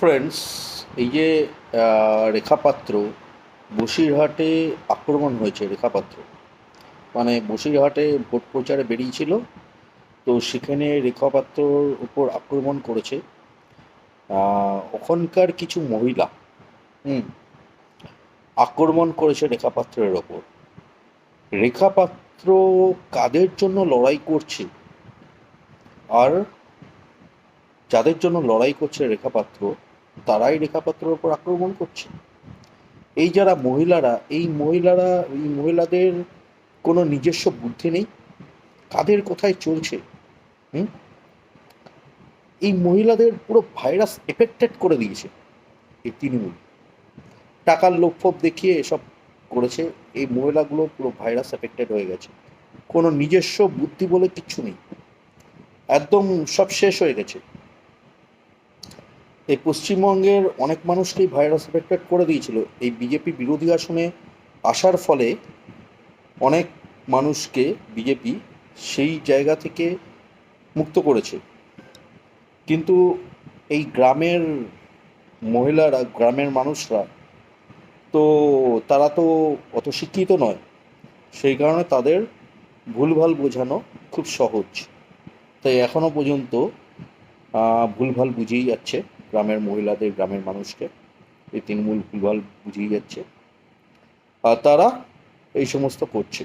Friends এই যে রেখাপাত্র, বসিরহাটে আক্রমণ হয়েছে রেখাপাত্র। মানে বসিরহাটে ভোট প্রচারে বেরিয়েছিল, তো সেখানে রেখাপাত্রর উপর আক্রমণ করেছে। ওখানকার কিছু মহিলা, হুম, আক্রমণ করেছে রেখাপাত্রের ওপর। রেখাপাত্র কাদের জন্য লড়াই করছে? আর যাদের জন্য লড়াই করছে রেখাপাত্র তারাই রেখাপাত্রের ওপর আক্রমণ করছে। এই যারা মহিলারা, এই মহিলারা, এই মহিলাদের কোনো নিজস্ব বুদ্ধি নেই? কাদের কোথায় চলছে? হুম? এই মহিলাদের পুরো ভাইরাস এফেক্টেড করে দিয়েছে এই তৃণমূল। টাকার লোকফোপ দেখিয়ে এসব করেছে, এই মহিলাগুলো পুরো ভাইরাস এফেক্টেড হয়ে গেছে। কোনো নিজস্ব বুদ্ধি বলে কিচ্ছু নেই। একদম সব শেষ হয়ে গেছে। এই পশ্চিমবঙ্গের অনেক মানুষকেই ভাইরাস এফেক্টেড করে দিয়েছিল। এই বিজেপি বিরোধী আসনে আসার ফলে অনেক মানুষকে বিজেপি সেই জায়গা থেকে মুক্ত করেছে। কিন্তু এই গ্রামের মহিলারা, গ্রামের মানুষরা তো তারা তো অত শিক্ষিত নয়। সেই কারণে তাদের ভুলভাল বোঝানো খুব সহজ। তাই এখনও পর্যন্ত ভুলভাল বুঝিয়ে যাচ্ছে। গ্রামের মহিলাদের, গ্রামের মানুষকে এই তৃণমূল ভুলভাল বুঝিয়ে যাচ্ছে। আর তারা এই সমস্ত করছে।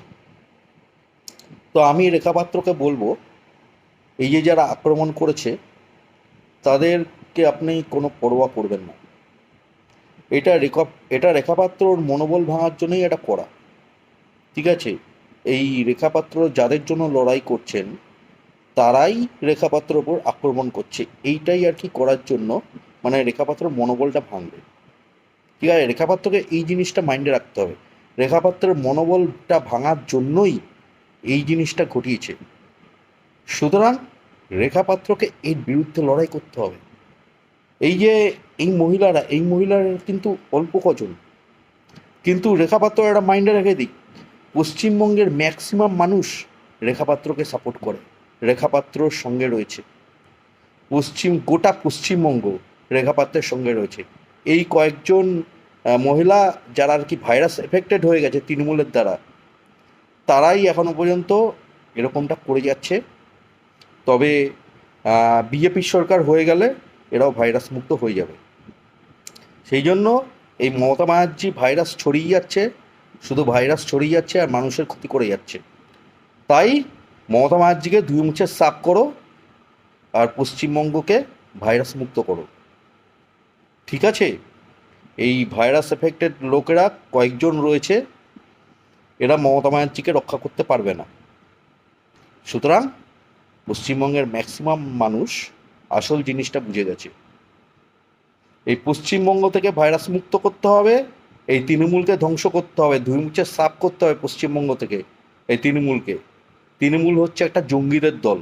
তো আমি রেখাপাত্রকে বলব, এই যে যারা আক্রমণ করেছে, তাদেরকে আপনি কোনো পরোয়া করবেন না। এটা রেখা, এটা রেখাপাত্রর মনোবল ভাঙার জন্যই এটা করা। ঠিক আছে? এই রেখাপাত্র যাদের জন্য লড়াই করছেন তারাই রেখাপাত্রের ওপর আক্রমণ করছে। এইটাই আর কি করার জন্য মানে রেখাপাত্রের মনোবলটা ভাঙবে। ঠিক আছে? রেখাপাত্রকে এই জিনিসটা মাইন্ডে রাখতে হবে। রেখাপাত্রের মনোবলটা ভাঙার জন্যই এই জিনিসটা ঘটিয়েছে। সুতরাং রেখাপাত্রকে এর বিরুদ্ধে লড়াই করতে হবে। এই যে এই মহিলারা এই মহিলারা কিন্তু অল্প কজন। কিন্তু রেখাপাত্র একটা মাইন্ডে রেখে দিক পশ্চিমবঙ্গের ম্যাক্সিমাম মানুষ রেখাপাত্রকে সাপোর্ট করে। রেখাপাত্রর সঙ্গে রয়েছে। পশ্চিম গোটা পশ্চিমবঙ্গ রেখাপাত্রের সঙ্গে রয়েছে। এই কয়েকজন মহিলা যারা আর কি ভাইরাস এফেক্টেড হয়ে গেছে তৃণমূলের দ্বারা, তারাই এখনও পর্যন্ত এরকমটা করে যাচ্ছে। তবে বিজেপির সরকার হয়ে গেলে এরাও ভাইরাস মুক্ত হয়ে যাবে। সেই জন্য এই মমতা ব্যানার্জি ভাইরাস ছড়িয়ে যাচ্ছে, শুধু ভাইরাস ছড়িয়ে যাচ্ছে আর মানুষের ক্ষতি করে যাচ্ছে। তাই মমতা ব্যানার্জিকে দুই মুছে সাফ করো আর পশ্চিমবঙ্গকে ভাইরাস মুক্ত করো। ঠিক আছে? এই ভাইরাস এফেক্টেড লোকেরা কয়েকজন রয়েছে, এরা মমতা ব্যানার্জিকে রক্ষা করতে পারবে না। সুতরাং পশ্চিমবঙ্গের ম্যাক্সিমাম মানুষ আসল জিনিসটা বুঝে গেছে। এই পশ্চিমবঙ্গ থেকে ভাইরাস মুক্ত করতে হবে, এই তৃণমূলকে ধ্বংস করতে হবে, দুই মুছে সাফ করতে হবে পশ্চিমবঙ্গ থেকে, এই তৃণমূলকে। তৃণমূল হচ্ছে একটা জঙ্গিদের দল।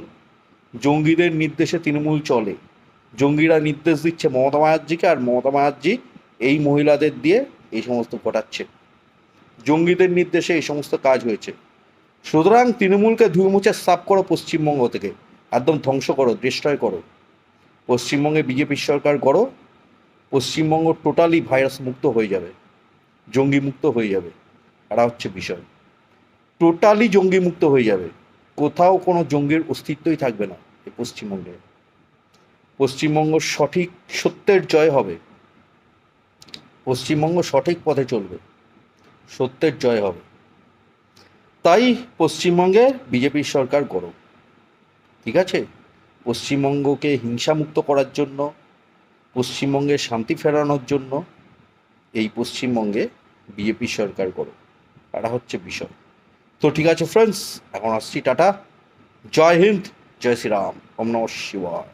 জঙ্গিদের নির্দেশে তৃণমূল চলে। জঙ্গিরা নির্দেশ দিচ্ছে মমতা ব্যানার্জিকে আর মমতা ব্যানার্জি এই মহিলাদের দিয়ে এই সমস্ত ঘটাচ্ছে। জঙ্গিদের নির্দেশে এই সমস্ত কাজ হয়েছে। সুতরাং তৃণমূলকে ধুয়ে মুছে সাফ করো পশ্চিমবঙ্গ থেকে। একদম ধ্বংস করো ডিস্ট্রয় করো। পশ্চিমবঙ্গে বিজেপির সরকার করো পশ্চিমবঙ্গ টোটালি ভাইরাস মুক্ত হয়ে যাবে। জঙ্গি মুক্ত হয়ে যাবে। এটা হচ্ছে বিষয়। টোটালি জঙ্গি মুক্ত হয়ে যাবে। কোথাও কোনো জঙ্গির অস্তিত্বই থাকবে না এই পশ্চিমবঙ্গে। পশ্চিমবঙ্গ সঠিক সত্যের জয় হবে। পশ্চিমবঙ্গ সঠিক পথে চলবে। সত্যের জয় হবে। তাই পশ্চিমবঙ্গে বিজেপির সরকার গরম। ঠিক আছে? পশ্চিমবঙ্গকে হিংসামুক্ত করার জন্য, পশ্চিমবঙ্গে শান্তি ফেরানোর জন্য এই পশ্চিমবঙ্গে বিজেপি সরকার গরম। এটা হচ্ছে বিষয় তো ঠিক আছে ফ্রেন্ডস এখন আসছি টাটা। জয় হিন্দ জয় শ্রীরাম ওম নম শিবায়।